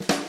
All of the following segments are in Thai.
ไ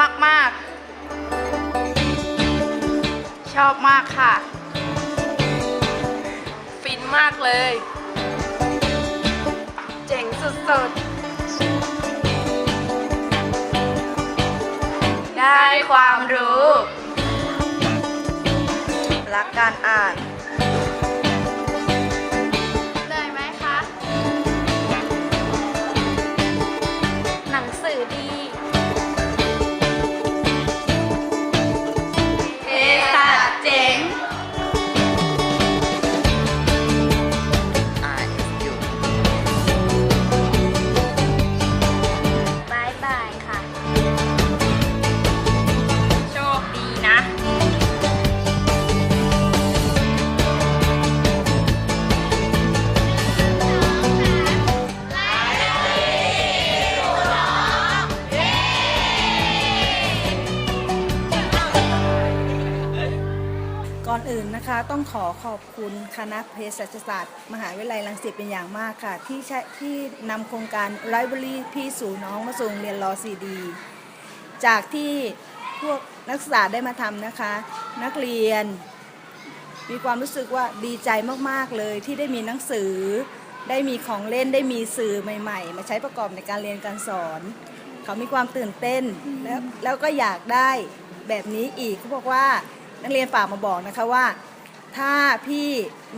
มาก ๆ ชอบมากค่ะ ฟินมากเลย เจ๋งสุด ๆ ได้ความรู้ รักการอ่าน อนอื่นนะคะ ต้องขอขอบคุณคณะเภสัชศาสตร์ มหาวิทยาลัยรังสิตเป็นอย่างมากค่ะ ที่ใช้ที่นำโครงการไ i บรารีพี่สู่น้องมาส่งเรียนรอซีดี จากที่พวกนักศึกษาได้มาทำนะคะ นักเรียน มีความรู้สึกว่าดีใจมากๆเลยที่ได้มีหนังสือ ได้มีของเล่นได้มีสื่อใหม่ ๆ มาใช้ประกอบในการเรียนการสอน เขามีความตื่นเต้นแล้วแล้วก็อยากได้แบบนี้อีกเขาบอกว่า นักเรียนฝากมาบอกนะคะว่า ถ้าพี่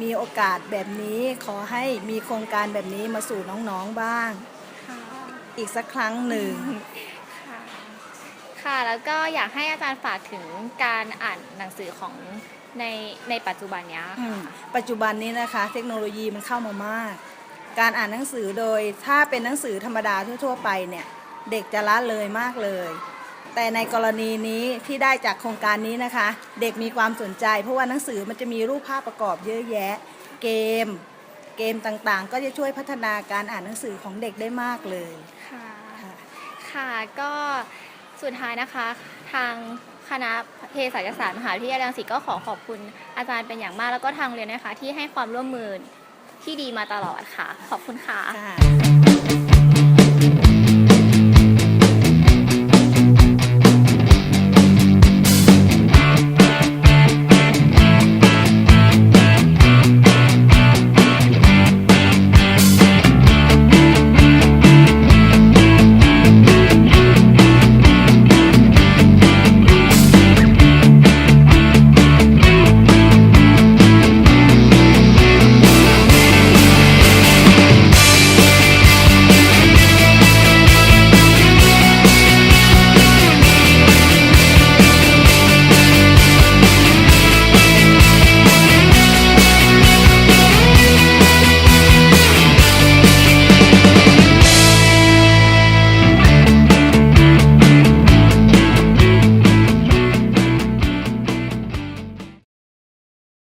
มีโอกาสแบบนี้ขอให้มีโครงการแบบนี้มาสู่น้องๆบ้าง อีกสักครั้งหนึ่ง ค่ะค่ะแล้วก็อยากให้อาจารย์ฝากถึงการอ่านหนังสือของในในปัจจุบันเนี้ยอืค่ะมปัจจุบันนี้นะคะ เทคโนโลยีมันเข้ามามาก การอ่านหนังสือโดยถ้าเป็นหนังสือธรรมดาทั่ว ๆ ไปเนี่ย เด็กจะละเลยมากเลย แต่ในกรณีนี้ที่ได้จากโครงการนี้นะคะ เด็กมีความสนใจ เพราะว่าหนังสือมันจะมีรูปภาพประกอบเยอะแยะ เกม เกมต่างๆ ก็จะช่วยพัฒนาการอ่านหนังสือของเด็กได้มากเลยค่ะค่ะค่ะก็สุดท้ายนะคะ ทางคณะเภสัชศาสตร์มหาวิทยาลัยรังสิตก็ขอขอบคุณอาจารย์เป็นอย่างมาก แล้วก็ทางโรงเรียนนะคะ ที่ให้ความร่วมมือที่ดีมาตลอดค่ะ ขอบคุณค่ะค่ะ